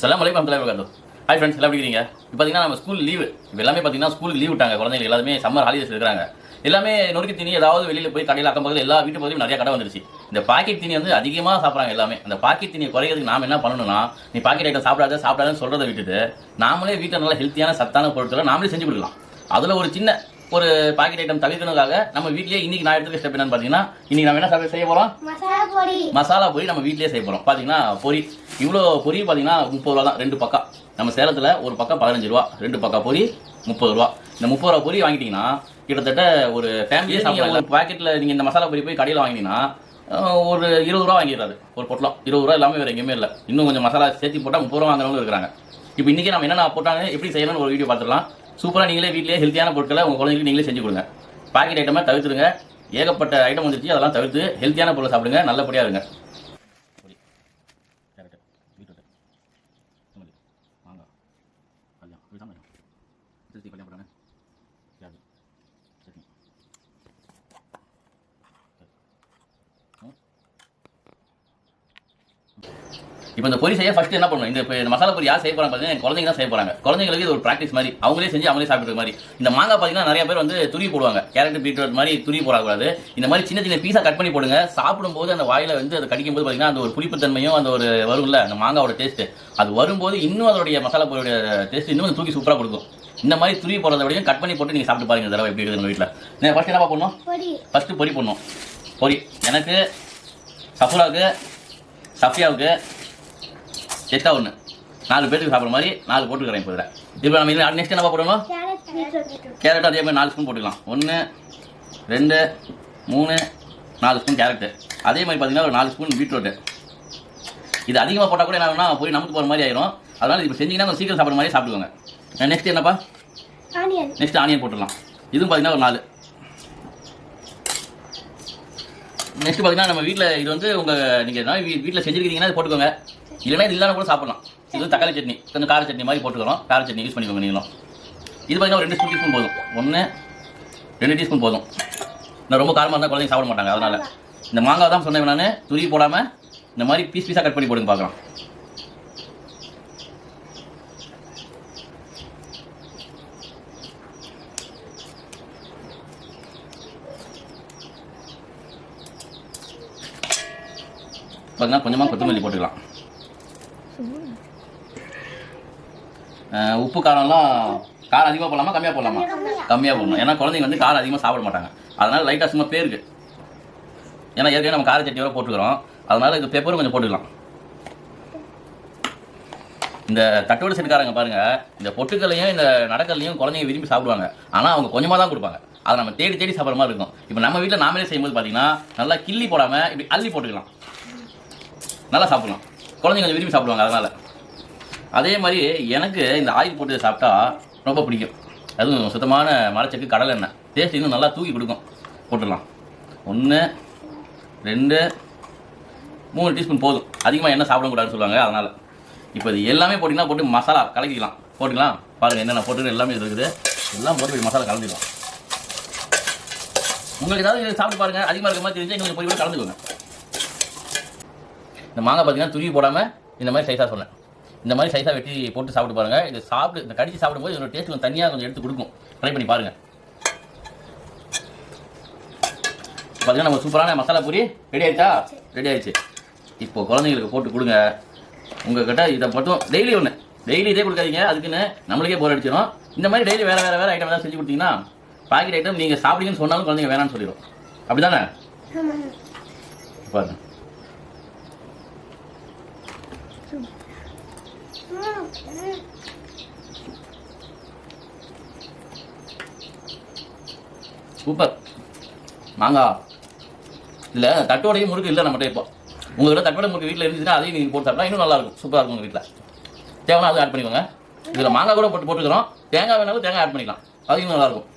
சலாம் வலைக்கம் Abdullah வரகாத்து hi friends எல்லாம் எப்படி இருக்கீங்க? இப்போ பார்த்தீங்கன்னா நம்ம ஸ்கூல் லீவு இப்போ எல்லாமே பார்த்தீங்கன்னா ஸ்கூலுக்கு லீவ் விட்டாங்க. குழந்தைங்க எல்லாருமே சம்மர் ஹாலிடேஸ் இருக்கிறாங்க. எல்லாமே நொறுக்கு தீனி ஏதாவது வெளியில் போய் கடையில் அக்கம் பக்கத்தில் எல்லா வீட்டு பகுதியும் நிறைய கடை வந்துருச்சு. இந்த பாக்கெட் தீனி வந்து அதிகமாக சாப்பிட்றாங்க எல்லாமே. அந்த பாக்கெட் தீனியை குறையிறதுக்கு நாம் என்ன பண்ணணும்னா நீ பாக்கெட் ஐட்டம் சாப்பிடாத சாப்பிடாதுன்னு சொல்கிறத விட்டுட்டு நாமளே வீட்டில் நல்ல ஹெல்த்தியான சத்தான பொருட்களை நாமளே செஞ்சு கொடுக்கலாம். அதில் ஒரு சின்ன ஒரு பாக்கெட் ஐட்டம் தவிர்க்கணுக்காக நம்ம வீட்டிலேயே இன்னைக்கு நான் எடுத்துக்க ஸ்டெப் என்னன்னு பார்த்தீங்கன்னா இன்னைக்கு நம்ம என்ன சாப்பிட செய்ய போகிறோம் மசாலா பொரி நம்ம வீட்லயே செய்ய போகிறோம் பார்த்தீங்கன்னா பொரி. இவ்வளோ பொரி பார்த்தீங்கன்னா முப்பது ரூபா தான். ரெண்டு பக்கம் நம்ம சேலத்தில் ஒரு பக்கம் பதினஞ்சு ரூபா. ரெண்டு பக்கம் பொரி முப்பது ரூபா. இந்த முப்பது ரூபா பொரி வாங்கிட்டீங்கன்னா கிட்டத்தட்ட ஒரு ஃபேமிலியே சாப்பிடலாம் பாக்கெட்டில் நீங்கள் இந்த மசாலா பொரி போய் கடையில் வாங்கினீங்கன்னா ஒரு இருபது ரூபா வாங்கிடுறாரு. ஒரு பொட்டலம். இருபது ரூபா எல்லாமே வேறு எங்கேயுமே இல்லை. இன்னும் கொஞ்சம் மசாலா சேர்த்து போட்டால் முப்பது ரூபா வாங்குறவங்களும் இருக்கிறாங்க. இப்போ இன்றைக்கி நம்ம என்னென்ன போட்டாங்க எப்படி செய்யணும்னு ஒரு வீடியோ பார்த்துடலாம். சூப்பராக நீங்களே வீட்டிலேயே ஹெல்த்தியான பொருட்களை உங்கள் குழந்தைங்களுக்கு நீங்களே செஞ்சு கொடுங்க. பாக்கெட் ஐட்டமாக தவிர்த்துடுங்க. ஏகப்பட்ட ஐட்டம் வந்துருச்சு அதெல்லாம் தவிர்த்து ஹெல்த்தியான பொருளை சாப்பிடுங்க நல்லபடியாக இருங்க. Huh கேரட்டு பீட்ரூட்டு சுமதி மாங்காய் கல்யாணம் இதுதான் வேணும் திருச்சி கல்யாணம் போட்டாங்க கேரட் சட்னி இப்போ இந்த பொரி செய்ய ஃபர்ஸ்ட் என்ன பண்ணணும்? இந்த இப்போ இந்த மசாலா பொரி யார் செய்ய போறாங்க பார்த்தீங்கன்னா குழந்தைங்க தான் செய்ய போறாங்க. குழந்தைங்களுக்கு இது ஒரு ப்ராக்டிஸ் மாதிரி. அவங்களே செஞ்சு அவங்களே சாப்பிடுற மாதிரி. இந்த மாங்காய் பார்த்தீங்கன்னா நிறைய பேர் வந்து துருவி போடுவாங்க. கேரட் பீட்ரூட் மாதிரி துருவி போடக்கூடாது. இந்த மாதிரி சின்ன சின்ன பீஸா கட் பண்ணி போடுங்க. சாப்பிடும்போது அந்த வாயில வந்து அதை கடிக்கும் போது பார்த்தீங்கன்னா அந்த ஒரு புளிப்புத்தன்மையும் அந்த ஒரு வரும்ல அந்த மாங்காவோட டேஸ்ட் அது வரும்போது இன்னும் அதோடைய மசாலா பொரியோட டேஸ்ட் இன்னும் தூக்கி சூப்பராக கொடுக்கும். இந்த மாதிரி துருவி போடுறத விடையும் கட் பண்ணி போட்டு நீங்கள் சாப்பிட்டு பாருங்க தடவை எப்படி இருக்குது வீட்டில் நான் ஃபர்ஸ்ட் என்ன பண்ணணும் ஃபஸ்ட்டு பொரி. பண்ணணும் பொரி எனக்கு சஃபுராவுக்கு சஃபியாவுக்கு எக்ஸ்ட்ரா ஒன்று நாலு பேருக்கு சாப்பிட்ற மாதிரி நாலு போட்டுக்கிறேன் இப்போ இதில். இப்போ நம்ம இதில் நெக்ஸ்ட் என்ன போடணும்? கேரட் பீட்ரூட் கேரட் அதே மாதிரி நாலு ஸ்பூன் போட்டுக்கலாம். ஒன்று ரெண்டு மூணு நாலு ஸ்பூன் கேரட்டு அதே மாதிரி பார்த்தீங்கன்னா ஒரு நாலு ஸ்பூன் பீட்ரூட்டு இது அதிகமாக போட்டால் கூட என்ன ஆகும்னா போய் நமக்கு போகிற மாதிரி ஆயிரும். அதனால் இப்போ செஞ்சீங்கன்னா கொஞ்சம் சீக்கிரம் சாப்பிட்ற மாதிரி சாப்பிடுவாங்க நெக்ஸ்ட் என்னப்பா? நெக்ஸ்ட் ஆனியன் போட்டுடலாம். இதுவும் பார்த்தீங்கன்னா ஒரு நாலு. நெக்ஸ்ட் பார்த்தீங்கன்னா நம்ம வீட்டில் இது வந்து உங்கள் நீங்கள் வீட்டில் செஞ்சுருக்கீங்கன்னா இது போட்டுக்கோங்க. இல்லைன்னா இது இல்லாமல் கூட சாப்பிடலாம். இது வந்து தக்காளி சட்னி. கொஞ்சம் கார சட்னி மாதிரி போட்டுக்கிறோம் கார சட்னி யூஸ் பண்ணிக்கோங்க நீங்களும். இது பார்த்தீங்கன்னா ஒரு ரெண்டு ஸ்பூன் டீஸ்பூன் போதும். ஒன்று ரெண்டு டீஸ்பூன் போதும். நான் ரொம்ப காரமாக இருந்தால் குழந்தைங்க சாப்பிட மாட்டாங்க அதனால். இந்த மாங்காய் தான் சொன்னேன் நான். துரி போடாமல் இந்த மாதிரி பீஸ் பீஸாக கட் பண்ணி போடுங்க பார்க்கலாம். பார்த்தீங்கன்னா கொஞ்சமாக கொத்தமல்லி போட்டுக்கலாம். உப்பு காரம்லாம் காரம் அதிகமாக போடலாமா கம்மியாக போடலாமா? கம்மியாக போடணும். ஏன்னா குழந்தைங்க வந்து காரம் அதிகமாக சாப்பிட மாட்டாங்க. அதனால லைட்டாக சும்மா பேருக்கு ஏன்னா ஏற்கனவே நம்ம கார வரை போட்டுக்கிறோம். அதனால இது பெப்பரும் கொஞ்சம் போட்டுக்கலாம். இந்த தட்டோட செட்டுக்காரங்க பாருங்க இந்த பொட்டுக்கல்லையும் இந்த நடக்கல்லையும் குழந்தைங்க விரும்பி சாப்பிடுவாங்க. ஆனால் அவங்க கொஞ்சமாக தான் கொடுப்பாங்க. அதை நம்ம தேடி தேடி சாப்பிட்ற மாதிரி இருக்கும். இப்போ நம்ம வீட்டில் நாமளே செய்யும்போது பார்த்தீங்கன்னா நல்லா கிள்ளி போடாமல் இப்படி அள்ளி போட்டுக்கலாம். நல்லா சாப்பிடலாம் குழந்தைங்க கொஞ்சம் விரும்பி சாப்பிடுவாங்க அதனால். அதே மாதிரி எனக்கு இந்த ஆயில் போட்டு சாப்பிட்டா ரொம்ப பிடிக்கும். அதுவும் சுத்தமான மலைச்சக்கு கடலை எண்ணெய். டேஸ்ட் இன்னும் நல்லா தூக்கி கொடுக்கும். போட்டுடலாம். ஒன்று ரெண்டு மூணு டீஸ்பூன் போதும். அதிகமாக எண்ணெய் சாப்பிடக்கூடாதுன்னு சொல்லுவாங்க அதனால். இப்போ இது எல்லாமே போட்டிங்கன்னா போட்டு மசாலா கலக்கிக்கலாம். போட்டுக்கலாம். பாருங்கள் என்னென்ன போட்டு எல்லாமே இது இருக்குது. எல்லாம் போட்டு மசாலா கலந்துக்கலாம். உங்களுக்கு ஏதாவது சாப்பிட்டு பாருங்கள் அதிகமாக இருக்க மாதிரி தெரிஞ்சு கொஞ்சம் போய் கூட கலந்துக்கோங்க. இந்த மாங்காய் பார்த்தீங்கன்னா துருவி போடாமல் இந்த மாதிரி சைஸாக சொன்னேன். இந்த மாதிரி சைஸாக வெட்டி போட்டு சாப்பிட்டு பாருங்கள் இது சாப்பிட்டு இந்த கடிச்சு சாப்பிடும்போது இதோட டேஸ்ட் கொஞ்சம் தனியாக கொஞ்சம் எடுத்து கொடுக்கும். ட்ரை பண்ணி பாருங்கள் பார்த்தீங்கன்னா நம்ம சூப்பரான மசாலா பூரி ரெடி ஆயிடுச்சா? ரெடி ஆயிடுச்சு. இப்போ குழந்தைங்களுக்கு போட்டு கொடுங்க. உங்ககிட்ட இதை மட்டும் டெய்லி ஒன்று டெய்லி இதே கொடுக்காதீங்க. அதுக்குன்னு நம்மளுக்கே போர் அடிச்சிடும் இந்த மாதிரி டெய்லி வேறு வேறு வேறு ஐட்டம் ஏதாவது செஞ்சு கொடுத்தீங்கன்னா பாக்கெட் ஐட்டம் நீங்கள் சாப்பிடுங்கன்னு சொன்னாலும் குழந்தைங்க வேணாம்னு சொல்லிடும் அப்படி தானே ஆமாம் பாருங்க சூப்பர். மாங்காய் இல்லை தட்டுவடையும் முறுக்கு இல்லை நம்மகிட்ட இப்போ. உங்கள்கிட்ட தட்டோட முறுக்கு வீட்டில் இருந்துச்சுன்னா அதையும் நீங்கள் போட்டு சாப்பிட்டா இன்னும் நல்லா இருக்கும். சூப்பராக இருக்கும் உங்கள் வீட்டில் தேவைன்னா அதுவும் ஆட் பண்ணிக்கோங்க. இதில் மாங்காய் கூட போட்டு போட்டுக்கிறோம். தேங்காய் வேணாலும் தேங்காய் ஆட் பண்ணிக்கலாம். அது இன்னும் நல்லாயிருக்கும்